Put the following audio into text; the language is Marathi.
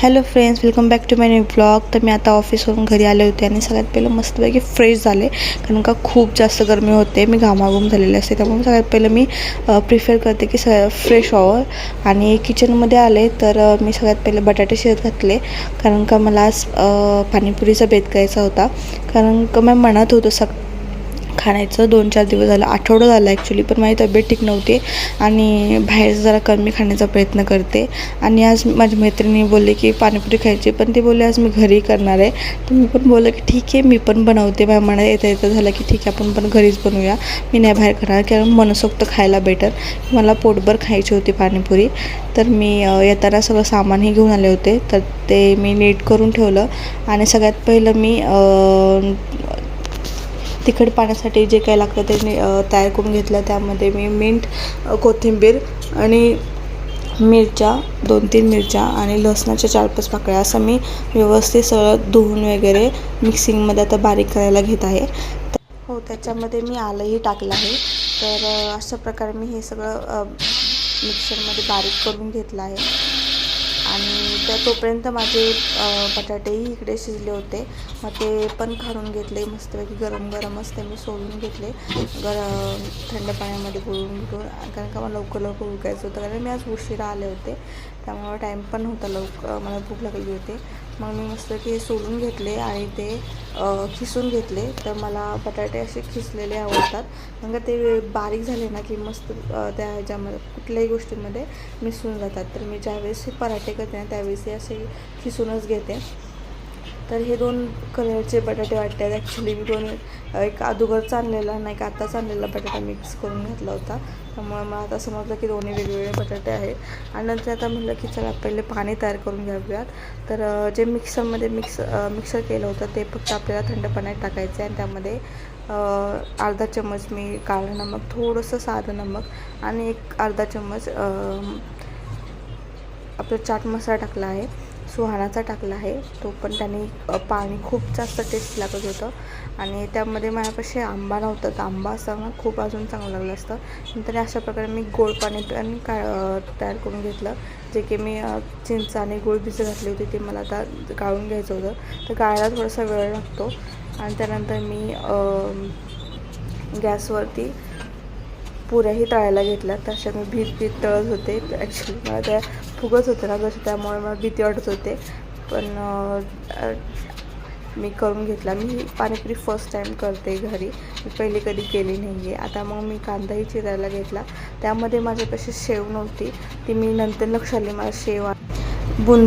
Hello friends welcome back to my new blog तर मी आता ऑफिसवरून घरी आले होते आणि सगळ्यात पहिलं मस्तपैकी फ्रेश झाले. कारण का खूप जास्त गरमी होते. मी घामाघूम झालेले असते. त्यामुळे सगळ्यात पहिलं मी प्रिफर करते की स फ्रेश व्हावं आणि किचनमध्ये आले तर मी सगळ्यात पहिले बटाटे शिजत घातले. कारण का मला आज पाणीपुरीचा बेत करायचा होता. कारण का मी म्हणत होतो सग खाण्याचं दोन चार दिवस झालं. आठवडं झालं ॲक्च्युली पण माझी तब्येत ठीक नव्हती आणि बाहेरचं जरा कमी खाण्याचा प्रयत्न करते. आणि आज माझी मैत्रिणी बोलले की पाणीपुरी खायची पण ते बोलले आज मी घरी करणार आहे. तर मी पण बोललं की ठीक आहे मी पण बनवते. माझ्या मनात येतं येतं झालं की ठीक आहे आपण पण घरीच बनवूया. मी नाही बाहेर करणार कारण मनसोक्त खायला बेटर मला पोटभर खायची होती पाणीपुरी. तर मी येताना सगळं सामानही घेऊन आले होते. तर ते मी नीट करून ठेवलं. आणि सगळ्यात पहिलं मी तिखट पाण्यासाठी जे काही लागतं ते मी तयार करून घेतलं. त्यामध्ये मी मिंट कोथिंबीर आणि मिरच्या दोन तीन मिरच्या आणि लसणाच्या चार पाच पाकळ्या असं मी व्यवस्थित सगळं धुवून वगैरे मिक्सिंगमध्ये आता बारीक करायला घेत आहे. तर- हो त्याच्यामध्ये मी आलंही टाकलं आहे. तर अशा प्रकारे मी हे सगळं मिक्सरमध्ये बारीक करून घेतलं आहे. आणि त्या तोपर्यंत माझे बटाटेही इकडे शिजले होते. मग ते पण काढून घेतले मस्तपैकी गरम गरमच ते मी सोलून घेतले. गरम थंड पाण्यामध्ये गुळून घेऊन कारण का मला लवकर लवकर उकायचं होतं कारण मी आज उशिरा आले होते. त्यामुळे टाईम पण होता लवकर मला भूक लागली होती. मग मी मस्तपैकी हे सोलून घेतले आणि ते खिसून घेतले. तर मला बटाटे असे खिसलेले आवडतात. मग का ते बारीक झाले ना की मस्त त्या ह्याच्यामध्ये कुठल्याही गोष्टीमध्ये मिसळून जातात. तर मी ज्यावेळेस हे पराठे करते ना त्यावेळेस हे असे खिसूनच घेते. तर हे दोन कलरचे बटाटे वाटतात. ॲक्च्युली मी दोन एक अगोदरचा आणलेला नाही का आत्ताच आणलेला बटाटा मिक्स करून घातला होता. त्यामुळे मला आता समजलं की दोन्ही वेगवेगळे बटाटे आहेत. आणि नंतर आता म्हटलं की चला पहिले पाणी तयार करून घ्याव्यात तर जे मिक्सरमध्ये मिक्स मिक्सर केलं होतं ते फक्त आपल्याला थंड पाण्यात टाकायचं आहे. आणि त्यामध्ये अर्धा चम्मच मी काळं नमक थोडंसं साधं नमक आणि एक अर्धा चम्मच आपलं आपला चाट मसाला टाकला आहे. सुहानाचा टाकला आहे. तो पण त्याने पाणी खूप जास्त टेस्ट लागत होतं. आणि त्यामध्ये माझ्यापाशी आंबा नव्हता. तर आंबा असताना खूप अजून चांगलं लागलं असतं. नंतर अशा प्रकारे मी गोड पाणी पण का तयार करून घेतलं. जे की मी चिंच आणि गुळ भिजत घातली होती ते मला आता गाळून घ्यायचं होतं. तर गाळायला थोडासा वेळ लागतो. आणि त्यानंतर मी गॅसवरती पुऱ्याही तळायला घेतल्या. तशा मी भीत भीत तळत होते. ॲक्च्युली मला त्या फुगत होते ना जसं त्यामुळे मला भीती वाटत होते. पण मी करून घेतला. मी पाणीपुरी फर्स्ट टाईम करते घरी. मी पहिले कधी केली नाही आहे आता मग मी कांदाही चिरायला घेतला. त्यामध्ये माझ्यापाशी शेव नव्हती. ती मी नंतर लक्ष आली मला शेव बुंदी